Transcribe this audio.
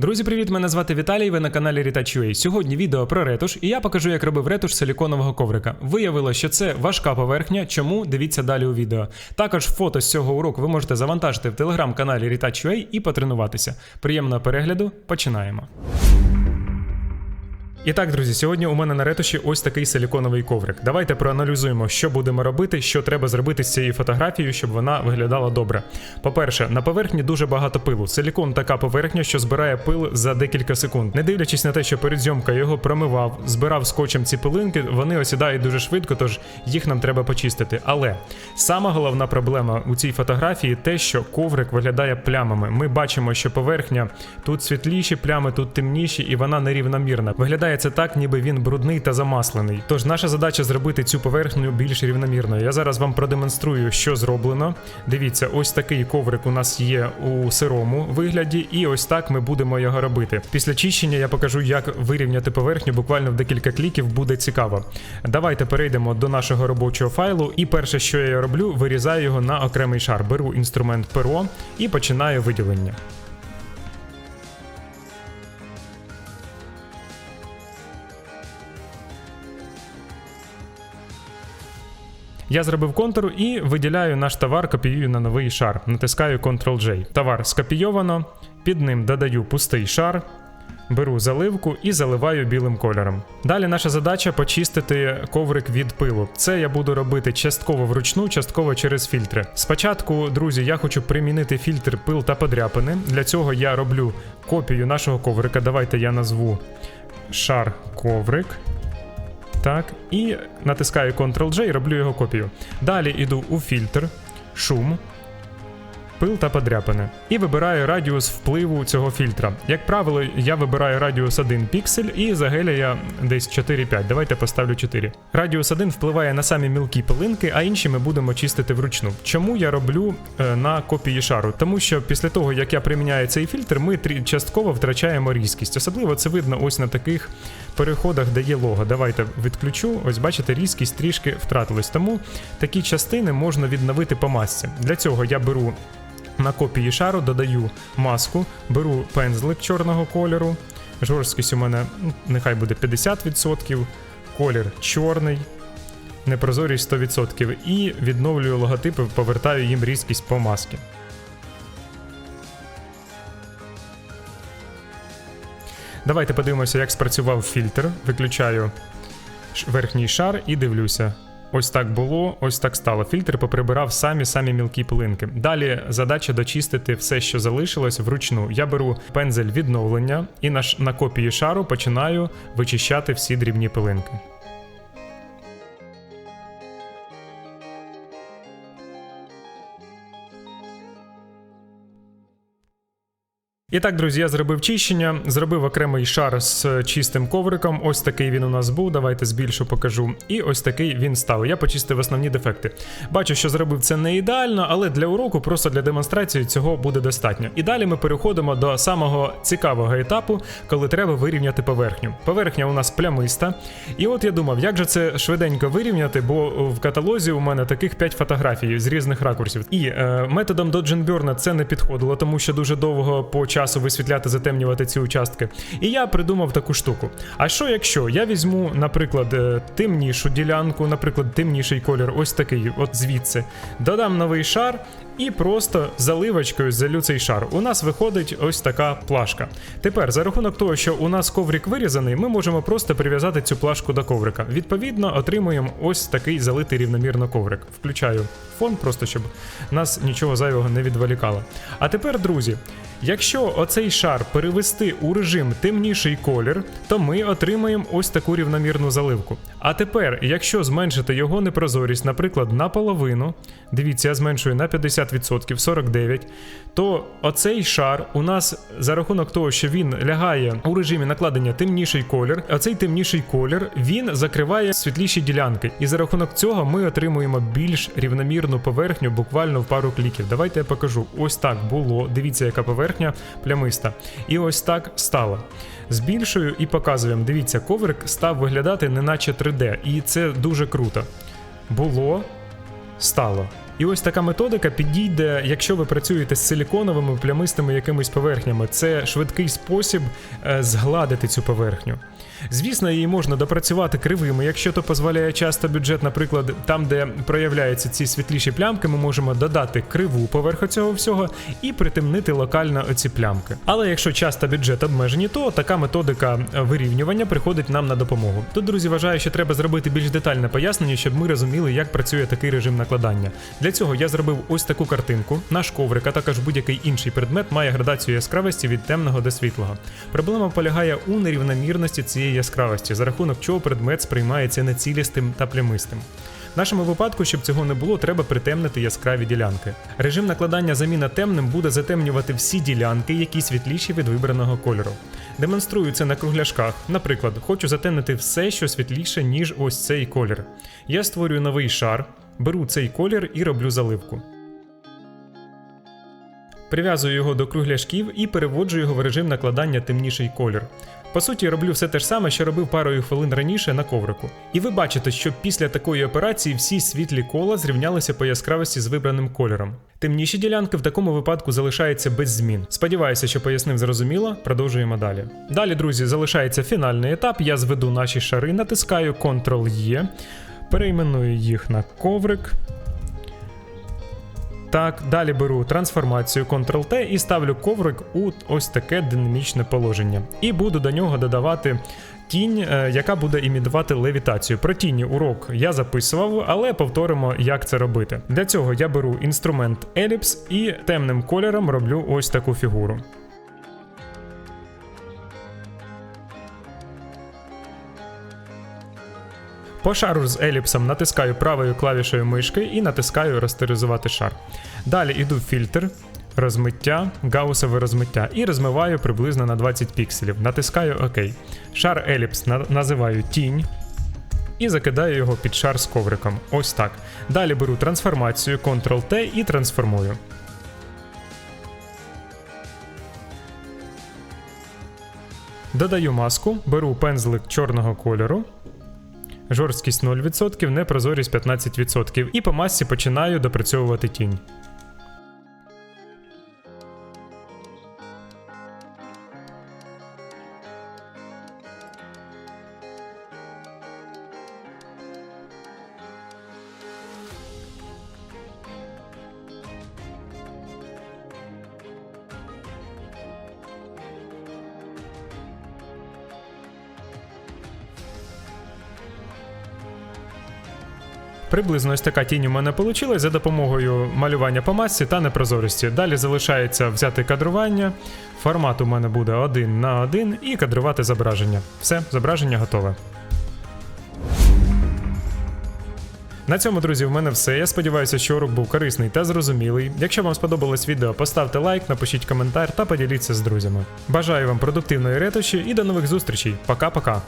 Друзі, привіт! Мене звати Віталій. Ви на каналі Retouch.ua. Сьогодні відео про ретуш, і я покажу, як робив ретуш силіконового коврика. Виявилося, що це важка поверхня. Чому дивіться далі у відео? Також фото з цього уроку ви можете завантажити в телеграм-каналі Рітачує і потренуватися. Приємного перегляду. Починаємо. І так, друзі, сьогодні у мене на ретуші ось такий силіконовий коврик. Давайте проаналізуємо, що будемо робити, що треба зробити з цією фотографією, щоб вона виглядала добре. По-перше, на поверхні дуже багато пилу. Силікон така поверхня, що збирає пил за декілька секунд. Не дивлячись на те, що перед зйомкою його промивав, збирав скотчем ці пилинки, вони осідають дуже швидко, тож їх нам треба почистити. Але сама головна проблема у цій фотографії те, що коврик виглядає плямами. Ми бачимо, що поверхня тут світліші плями, тут темніші, і вона нерівномірна. Виглядає це так, ніби він брудний та замаслений. Тож наша задача зробити цю поверхню більш рівномірною. Я зараз вам продемонструю, що зроблено. Дивіться, ось такий коврик у нас є у сирому вигляді, і ось так ми будемо його робити. Після чищення я покажу, як вирівняти поверхню. Буквально в декілька кліків буде цікаво. Давайте перейдемо до нашого робочого файлу. І перше, що я роблю, вирізаю його на окремий шар. Беру інструмент перо і починаю виділення. Я зробив контур і виділяю наш товар, копіюю на новий шар. Натискаю Ctrl-J. Товар скопійовано, під ним додаю пустий шар. Беру заливку і заливаю білим кольором. Далі наша задача почистити коврик від пилу. Це я буду робити частково вручну, частково через фільтри. Спочатку, друзі, я хочу примінити фільтр пил та подряпини. Для цього я роблю копію нашого коврика. Давайте я назву шар коврик. Так, і натискаю Ctrl-J і роблю його копію. Далі йду у фільтр, шум, пил та подряпини. І вибираю радіус впливу цього фільтра. Як правило, я вибираю радіус 1 піксель і загеля я десь 4-5. Давайте поставлю 4. Радіус 1 впливає на самі мілкі пилинки, а інші ми будемо чистити вручну. Чому я роблю е, на копії шару? Тому що після того, як я приміняю цей фільтр, ми частково втрачаємо різкість. Особливо це видно ось на таких переходах, де є лого. Давайте відключу. Ось бачите, різкість трішки втратилась. Тому такі частини можна відновити по масці. Для цього я беру на копії шару, додаю маску, беру пензлик чорного кольору. Жорсткість у мене ну, нехай буде 50%, колір чорний, непрозорість 100%. І відновлюю логотипи, повертаю їм різкість по масці. Давайте подивимося, як спрацював фільтр. Виключаю верхній шар і дивлюся. Ось так було, ось так стало. Фільтр поприбирав самі самі мілкі пилинки. Далі задача дочистити все, що залишилось вручну. Я беру пензель відновлення і на, на копії шару починаю вичищати всі дрібні пилинки. І так, друзі, я зробив чищення, зробив окремий шар з чистим ковриком. Ось такий він у нас був. Давайте збільшу покажу. І ось такий він став. Я почистив основні дефекти. Бачу, що зробив це не ідеально, але для уроку, просто для демонстрації цього буде достатньо. І далі ми переходимо до самого цікавого етапу, коли треба вирівняти поверхню. Поверхня у нас плямиста. І от я думав, як же це швиденько вирівняти, бо в каталозі у мене таких 5 фотографій з різних ракурсів. І е, методом Burn це не підходило, тому що дуже довго по часу висвітляти, затемнювати ці участки. І я придумав таку штуку. А що якщо я візьму, наприклад, е, темнішу ділянку, наприклад, темніший колір, ось такий, от звідси, додам новий шар. І просто заливочкою залю цей шар. У нас виходить ось така плашка. Тепер, за рахунок того, що у нас коврик вирізаний, ми можемо просто прив'язати цю плашку до коврика. Відповідно, отримуємо ось такий залитий рівномірно коврик. Включаю фон, просто щоб нас нічого зайвого не відволікало. А тепер, друзі, якщо оцей шар перевести у режим темніший колір, то ми отримаємо ось таку рівномірну заливку. А тепер, якщо зменшити його непрозорість, наприклад, наполовину, дивіться, я зменшую на 50%, 49, то оцей шар у нас за рахунок того, що він лягає у режимі накладення темніший колір, оцей темніший колір він закриває світліші ділянки. І за рахунок цього ми отримуємо більш рівномірну поверхню буквально в пару кліків. Давайте я покажу. Ось так було. Дивіться, яка поверхня плямиста. І ось так стало. Збільшую і показуємо. Дивіться, коврик став виглядати неначе 3D, і це дуже круто. Було, стало. І ось така методика підійде, якщо ви працюєте з силіконовими плямистими якимись поверхнями. Це швидкий спосіб е, згладити цю поверхню. Звісно, її можна допрацювати кривими, якщо то дозволяє часто бюджет, наприклад, там, де проявляються ці світліші плямки, ми можемо додати криву поверху цього всього і притемнити локально оці плямки. Але якщо часто бюджет обмежені, то така методика е, вирівнювання приходить нам на допомогу. Тут, друзі, вважаю, що треба зробити більш детальне пояснення, щоб ми розуміли, як працює такий режим накладання. Для цього я зробив ось таку картинку. Наш коврик, а також будь-який інший предмет має градацію яскравості від темного до світлого. Проблема полягає у нерівномірності цієї яскравості, за рахунок чого предмет сприймається нецілістим та плямистим. В нашому випадку, щоб цього не було, треба притемнити яскраві ділянки. Режим накладання заміна темним буде затемнювати всі ділянки, які світліші від вибраного кольору. Демонструю це на кругляшках. Наприклад, хочу затемнити все, що світліше, ніж ось цей колір. Я створюю новий шар, беру цей колір і роблю заливку. Прив'язую його до кругляшків і переводжу його в режим накладання темніший колір. По суті, роблю все те ж саме, що робив парою хвилин раніше на коврику. І ви бачите, що після такої операції всі світлі кола зрівнялися по яскравості з вибраним кольором. Темніші ділянки в такому випадку залишаються без змін. Сподіваюся, що пояснив зрозуміло. Продовжуємо далі. Далі, друзі, залишається фінальний етап. Я зведу наші шари, натискаю Ctrl-E, перейменую їх на коврик. Так, далі беру трансформацію Ctrl-T і ставлю коврик у ось таке динамічне положення. І буду до нього додавати тінь, е, яка буде імітувати левітацію. Про тіні урок я записував, але повторимо, як це робити. Для цього я беру інструмент Ellipse і темним кольором роблю ось таку фігуру. По шару з еліпсом натискаю правою клавішою мишки і натискаю растеризувати шар. Далі йду в фільтр, розмиття, гаусове розмиття і розмиваю приблизно на 20 пікселів. Натискаю ОК. Шар еліпс на- називаю тінь. І закидаю його під шар з ковриком. Ось так. Далі беру трансформацію Ctrl-T і трансформую. Додаю маску, беру пензлик чорного кольору, жорсткість 0%, непрозорість 15%. І по масі починаю допрацьовувати тінь. Приблизно ось така тінь у мене вийшла за допомогою малювання по масці та непрозорості. Далі залишається взяти кадрування. Формат у мене буде 1 на 1 і кадрувати зображення. Все, зображення готове. На цьому, друзі, в мене все. Я сподіваюся, що урок був корисний та зрозумілий. Якщо вам сподобалось відео, поставте лайк, напишіть коментар та поділіться з друзями. Бажаю вам продуктивної ретуші і до нових зустрічей. Пока-пока.